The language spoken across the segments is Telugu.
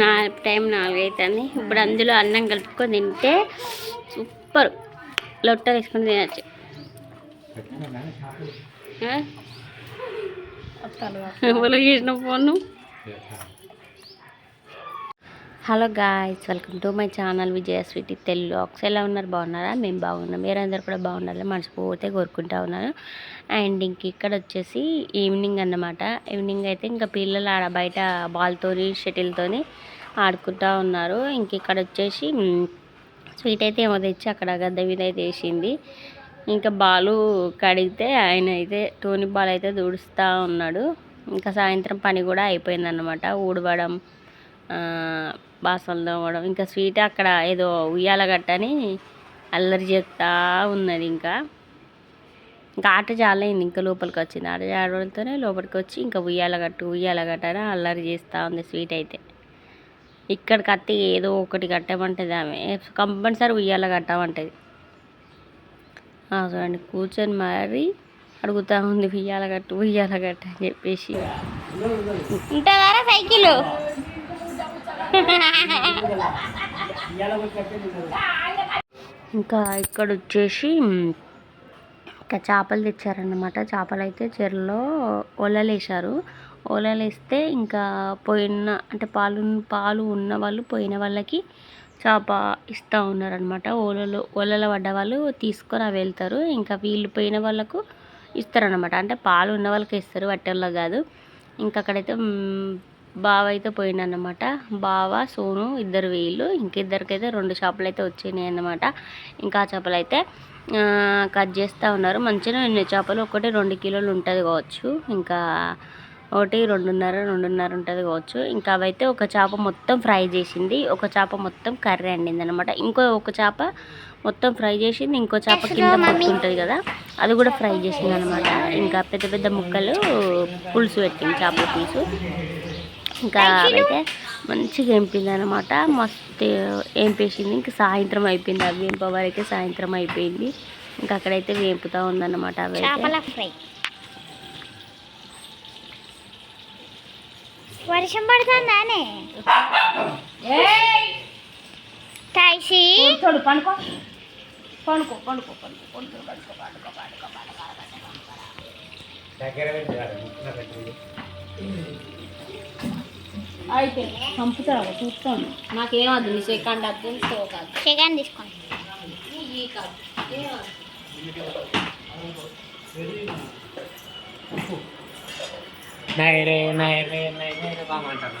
నా టైం నాలుగు అవుతుంది ఇప్పుడు అందులో అన్నం కలుపుకొని తింటే సూపర్. లొట్ట వేసుకొని తినచ్చు. ఎవరు చేసిన phone? Hello guys welcome to my channel Vijaya Sweety Telugu aux ఎలా ఉన్నారు? బాగున్నారా? మేము బాగున్నాం. మీరందరూ కూడా బాగుండాలి మనస్ఫూర్తిగా కోరుకుంటా ఉన్నాను. అండ్ ఇంక ఇక్కడ వచ్చేసి ఈవినింగ్ అన్నమాట. ఈవినింగ్ అయితే ఇంకా పిల్లలు ఆడ బయట బాల్తోని షటిల్తోని ఆడుకుంటా ఉన్నారు. ఇంక ఇక్కడ వచ్చేసి స్వీట్ అయితే ఏమో తెచ్చి అక్కడ గద్ద మీద అయితే వేసింది. ఇంకా బాలు కడిగితే ఆయన అయితే టోనీ బాల్ అయితే దుడుస్తూ ఉన్నాడు. ఇంకా సాయంత్రం పని కూడా అయిపోయిందన్నమాట. ఊడవడం బాసనలు తోమడం. ఇంకా స్వీట్ అక్కడ ఏదో ఉయ్యాల గట్టని అల్లరి చేస్తూ ఉన్నది ఇంకా. ఇంకా ఆట చాలైంది ఇంకా లోపలికి వచ్చింది. ఆట ఆడడంతోనే లోపలికి వచ్చి ఇంకా ఉయ్యాల గట్టు ఉయ్యాల గట్ట అల్లరి చేస్తూ ఉంది స్వీట్ అయితే. ఇక్కడ కత్తి ఏదో ఒకటి కట్టమంటది ఆమె. కంపల్సరీ ఉయ్యాల కట్టమంటుంది. చూడండి కూర్చొని మరి అడుగుతా ఉంది ఉయ్యాల గట్టు ఉయ్యాల గట్టు అని చెప్పేసి. ఉంటుందారా సైకిల్. ఇంకా ఇక్కడ వచ్చేసి ఇంకా చేపలు తెచ్చారనమాట చేపలు అయితే చెరలో ఒలలు వేశారు ఒలలు వేస్తే ఇంకా పోయిన అంటే పాలు పాలు ఉన్న వాళ్ళు పోయిన వాళ్ళకి చేప ఇస్తూ ఉన్నారనమాట ఓలలో ఒలలో పడ్డ వాళ్ళు తీసుకొని అవి వెళ్తారు. ఇంకా వీళ్ళు పోయిన వాళ్ళకు ఇస్తారనమాట అంటే పాలు ఉన్న వాళ్ళకి ఇస్తారు వట్టెల్లో కాదు. ఇంకా అక్కడైతే బావ అయితే పోయిండనమాట బావ సోను ఇద్దరు వీళ్ళు. ఇంకిద్దరికైతే రెండు చేపలు అయితే వచ్చినాయి అన్నమాట ఇంకా ఆ చేపలు అయితే కట్ చేస్తూ ఉన్నారు. మంచిగా ఎన్ని చేపలు? ఒకటి రెండు కిలోలు ఉంటుంది కావచ్చు. ఇంకా ఒకటి రెండున్నర రెండున్నర ఉంటుంది కావచ్చు. ఇంకా అవైతే ఒక చేప మొత్తం ఫ్రై చేసింది. ఒక చేప మొత్తం కర్రీ వండింది అనమాట ఇంకో ఒక చేప మొత్తం ఫ్రై చేసింది. ఇంకో చేప కింద ఉంటుంది కదా అది కూడా ఫ్రై చేసింది అనమాట ఇంకా పెద్ద పెద్ద ముక్కలు పులుసు పెట్టింది చేపల పులుసు. ఇంకా అవైతే మంచిగా వేంపింది అనమాట మస్తు వేంపేసింది ఇంకా సాయంత్రం అయిపోయింది అవి. వేంపవరకే సాయంత్రం అయిపోయింది. ఇంకా అక్కడైతే వేంపుతా ఉందన్నమాట అవి చేపల ఫ్రై. వర్షం పడుతుందానే తాయిసి. పండుకో పండుకో పండుకో పండుకో పండుకో పండుకో పండుకో పండుకో అయితే పంపుతారా చూస్తాం నాకేమద్దు నీ సెకండ్ అద్దు తో కాదు సెకండ్ తీసుకోండి. నైరే నైరే నైరే బాగా అంటాను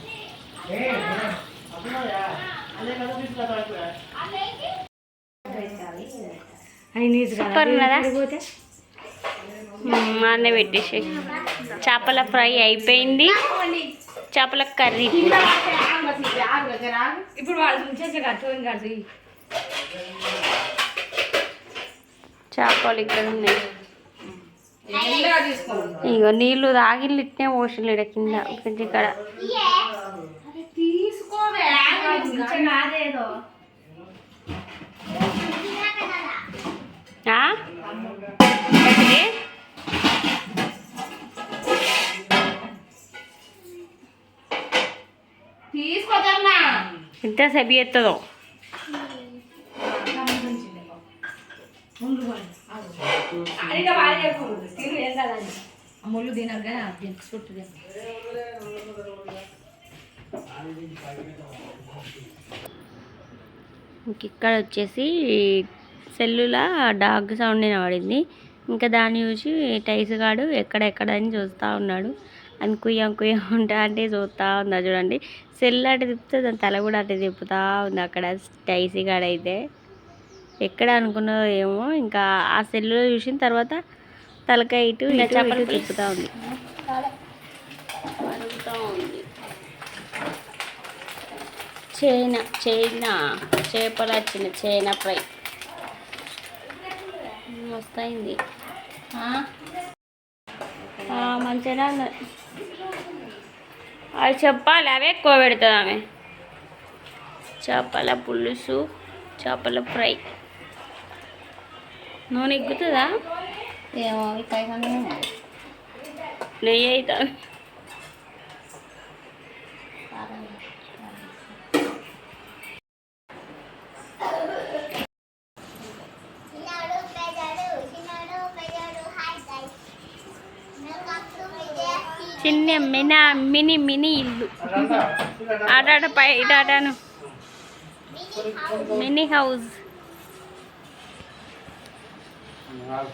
సూపర్ ఉన్నదా? అన్నే పెట్టేసి. చేపల ఫ్రై అయిపోయింది. చేపల కర్రీ. ఇప్పుడు చేపలు ఇక్కడ ఉన్నాయి. ఇగో నీళ్ళు తాగిళ్ళు ఇట్నే ఇక్కడ కింద ఇక్కడ. తీసుకోవే. నాదేదో తీసుకోదమ్మా ఎత్తదో. ముళ్ళు తినరు కానీ ఇంక ఇక్కడ వచ్చేసి సెల్లులా డాగ్ సౌండ్ వినబడింది ఇంకా దాన్ని చూసి టైస్ గాడు ఎక్కడెక్కడ అని చూస్తూ ఉన్నాడు. అని కుయ్య కుయ్య ఉంటా అంటే చూస్తూ ఉందా చూడండి. సెల్ అటు తిప్పితే దాని తల కూడా అటు తిప్పుతా ఉంది అక్కడ టైసీ అయితే ఎక్కడ అనుకున్నదో ఏమో ఇంకా ఆ సెల్లో చూసిన తర్వాత తలకాయ ఇటు ఇటు ఇటు తిప్పుతా ఉంది. అడుగుతూ ఉంది. చైనా చైనా చేపలు వచ్చిన చైనా ఫ్రై. మస్తయింది మంచిగా అది చెప్పాలి అవే ఎక్కువ పెడుతుంది ఆమె. చేపల పులుసు చేపల ఫ్రై. నూనె ఎక్కుతుందా ఏమో నెయ్యి అవుతుంది. చిన్న మిన మినీ మినీ ఇల్లు ఆటాట పై ఇటాటాను మినీ హౌస్ మినీ హౌస్ రాదు.